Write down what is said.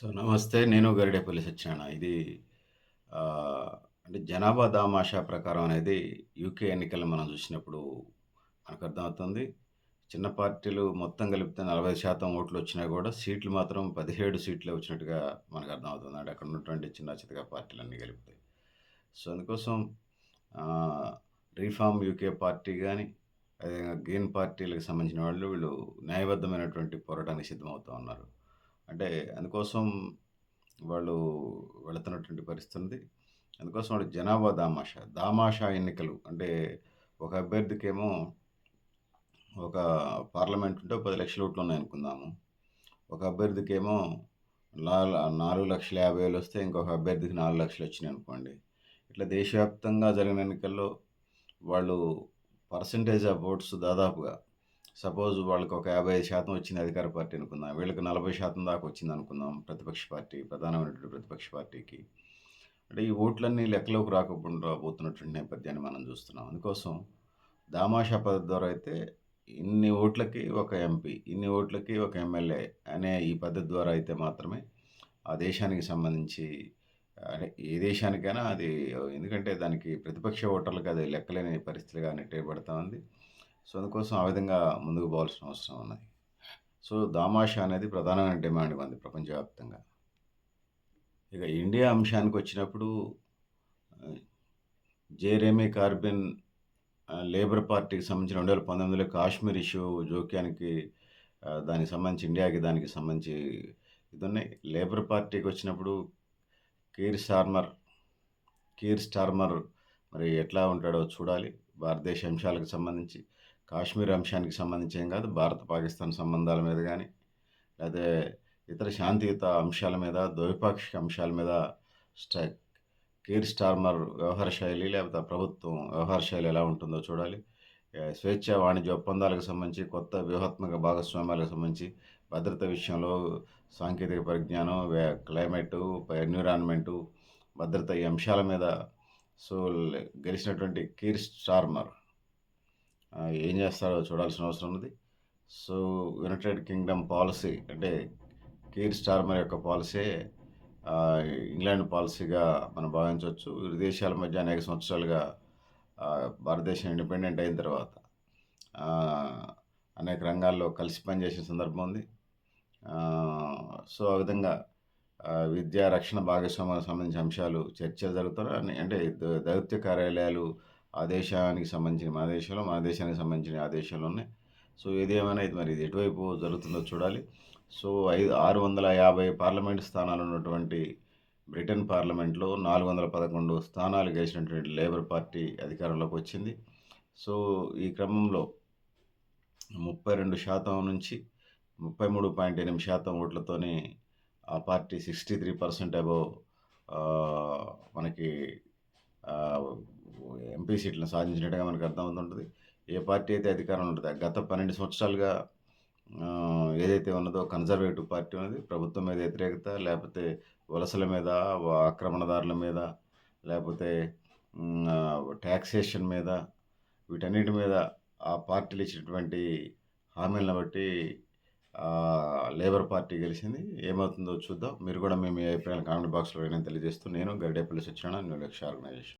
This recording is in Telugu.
సో నమస్తే. నేను గరిడేపల్లి సత్యనారాయణ. ఇది అంటే జనాభా దామాషా ప్రకారం అనేది యూకే ఎన్నికలను మనం చూసినప్పుడు మనకు అర్థమవుతుంది చిన్న పార్టీలు మొత్తం కలిపితే నలభై శాతం ఓట్లు వచ్చినా కూడా సీట్లు మాత్రం పదిహేడు సీట్లు వచ్చినట్టుగా మనకర్థమవుతుంది. అంటే అక్కడ ఉన్నటువంటి చిన్న చితక పార్టీలన్నీ కలిపితే. సో అందుకోసం రీఫార్మ్ యూకే పార్టీ కానీ అదేవిధంగా గ్రీన్ పార్టీలకు సంబంధించిన వాళ్ళు వీళ్ళు న్యాయబద్ధమైనటువంటి పోరాటానికి సిద్ధమవుతూ ఉన్నారు. అంటే అందుకోసం వాళ్ళు వెళుతున్నటువంటి పరిస్థితి ఉంది. అందుకోసం వాళ్ళు జనాభా దామాషా, దామాషా ఎన్నికలు అంటే ఒక అభ్యర్థికేమో ఒక పార్లమెంట్ ఉంటే 10,00,000 ఓట్లు ఉన్నాయనుకుందాము. ఒక అభ్యర్థికేమో నాలుగు లక్షల యాభై వేలు వస్తే ఇంకొక అభ్యర్థికి నాలుగు లక్షలు వచ్చినాయి అనుకోండి ఇట్లా దేశవ్యాప్తంగా జరిగిన ఎన్నికల్లో వాళ్ళు పర్సెంటేజ్ ఆఫ్ ఓట్స్ దాదాపుగా సపోజ్ వాళ్ళకి ఒక 55% వచ్చింది అధికార పార్టీ అనుకుందాం. వీళ్ళకి 40% దాకా వచ్చింది అనుకుందాం ప్రతిపక్ష పార్టీ, ప్రధానమైనటువంటి ప్రతిపక్ష పార్టీకి. అంటే ఈ ఓట్లన్నీ లెక్కలోకి రాకుండా పోతున్నటువంటి నేపథ్యాన్ని మనం చూస్తున్నాం. అందుకోసం దామాషా పద్ధతి ద్వారా అయితే ఇన్ని ఓట్లకి ఒక ఎంపీ, ఇన్ని ఓట్లకి ఒక ఎమ్మెల్యే అనే ఈ పద్ధతి ద్వారా అయితే మాత్రమే ఆ దేశానికి సంబంధించి ఏ దేశానికైనా అది ఎందుకంటే దానికి ప్రతిపక్ష ఓటర్లకు అది లెక్కలేని పరిస్థితిగా నెట్టేయబడతా ఉంది. సో అందుకోసం ఆ విధంగా ముందుకు పోవాల్సిన అవసరం ఉన్నది. సో దామాషా అనేది ప్రధానమైన డిమాండ్ ఉంది ప్రపంచవ్యాప్తంగా. ఇక ఇండియా అంశానికి వచ్చినప్పుడు జెరెమీ కార్బిన్ లేబర్ పార్టీకి సంబంధించిన 2019లో కాశ్మీర్ ఇష్యూ జోక్యానికి దానికి సంబంధించి ఇండియాకి దానికి సంబంధించి ఇది ఉన్నాయి లేబర్ పార్టీకి వచ్చినప్పుడు కీర్ స్టార్మర్ కీర్ స్టార్మర్ మరి ఎట్లా ఉంటాడో చూడాలి. భారతదేశ అంశాలకు సంబంధించి, కాశ్మీర్ అంశానికి సంబంధించి ఏం కాదు. భారత్, పాకిస్తాన్ సంబంధాల మీద కానీ లేదా ఇతర శాంతియుత అంశాల మీద, ద్వైపాక్షిక అంశాల మీద స్ట కీర్ స్టార్మర్ వ్యవహార శైలి లేకపోతే ప్రభుత్వం వ్యవహార శైలి ఎలా ఉంటుందో చూడాలి. స్వేచ్ఛ వాణిజ్య ఒప్పందాలకు సంబంధించి, కొత్త వ్యూహాత్మక భాగస్వామ్యాలకు సంబంధించి, భద్రత విషయంలో సాంకేతిక పరిజ్ఞానం, క్లైమేట్ క్లైమేటు, ఎన్విరాన్మెంటు, భద్రత ఈ అంశాల మీద సో గెలిచినటువంటి కీర్ స్టార్మర్ ఏం చేస్తారో చూడాల్సిన అవసరం ఉంది సో యునైటెడ్ కింగ్డమ్ పాలసీ అంటే కీర్ స్టార్మర్ యొక్క పాలసీ ఇంగ్లాండ్ పాలసీగా మనం భావించవచ్చు ఇరు దేశాల మధ్య అనేక సంవత్సరాలుగా భారతదేశం ఇండిపెండెంట్ అయిన తర్వాత అనేక రంగాల్లో కలిసి పనిచేసిన సందర్భం ఉంది. సో ఆ విధంగా విద్యా రక్షణ భాగస్వామ్యాలకు సంబంధించిన అంశాలు చర్చలు జరుగుతున్నాయి. అంటే దౌత్య కార్యాలయాలు ఆ దేశానికి సంబంధించిన మన దేశంలో, మన దేశానికి సంబంధించిన ఆ దేశంలో ఉన్నాయి. సో ఏదేమైనా ఇది మరి ఇది ఎటువైపు జరుగుతుందో చూడాలి. సో ఐదు ఆరు వందల యాభై పార్లమెంట్ స్థానాలు ఉన్నటువంటి బ్రిటన్ పార్లమెంట్‌లో 411 స్థానాలు గెలిచినటువంటి లేబర్ పార్టీ అధికారంలోకి వచ్చింది. సో ఈ క్రమంలో 32% నుంచి 33.8% ఓట్లతోని ఆ పార్టీ 63% అబోవ్ ఆహ్, మనకి ఎంపీ సీట్లను సాధించినట్టుగా మనకు అర్థమవుతుంటుంది ఏ పార్టీ అయితే అధికారంలో ఉంటుంది గత 12 సంవత్సరాలుగా ఏదైతే ఉన్నదో కన్జర్వేటివ్ పార్టీ ఉన్నది. ప్రభుత్వం మీద వ్యతిరేకత, లేకపోతే వలసల మీద, ఆక్రమణదారుల మీద, లేకపోతే ట్యాక్సేషన్ టాక్సేషన్ మీద వీటన్నిటి మీద ఆ పార్టీలు ఇచ్చినటువంటి హామీలను బట్టి లేబర్ పార్టీ గెలిచింది. ఏమవుతుందో చూద్దాం. మీరు కూడా మేము మీ అభిప్రాయాలు కామెంట్ బాక్స్‌లో అయినా తెలియజేస్తూ నేను గరిడేపల్లి సత్యనారాయణ న్యూ లక్ష్య ఆర్గనైజేషన్.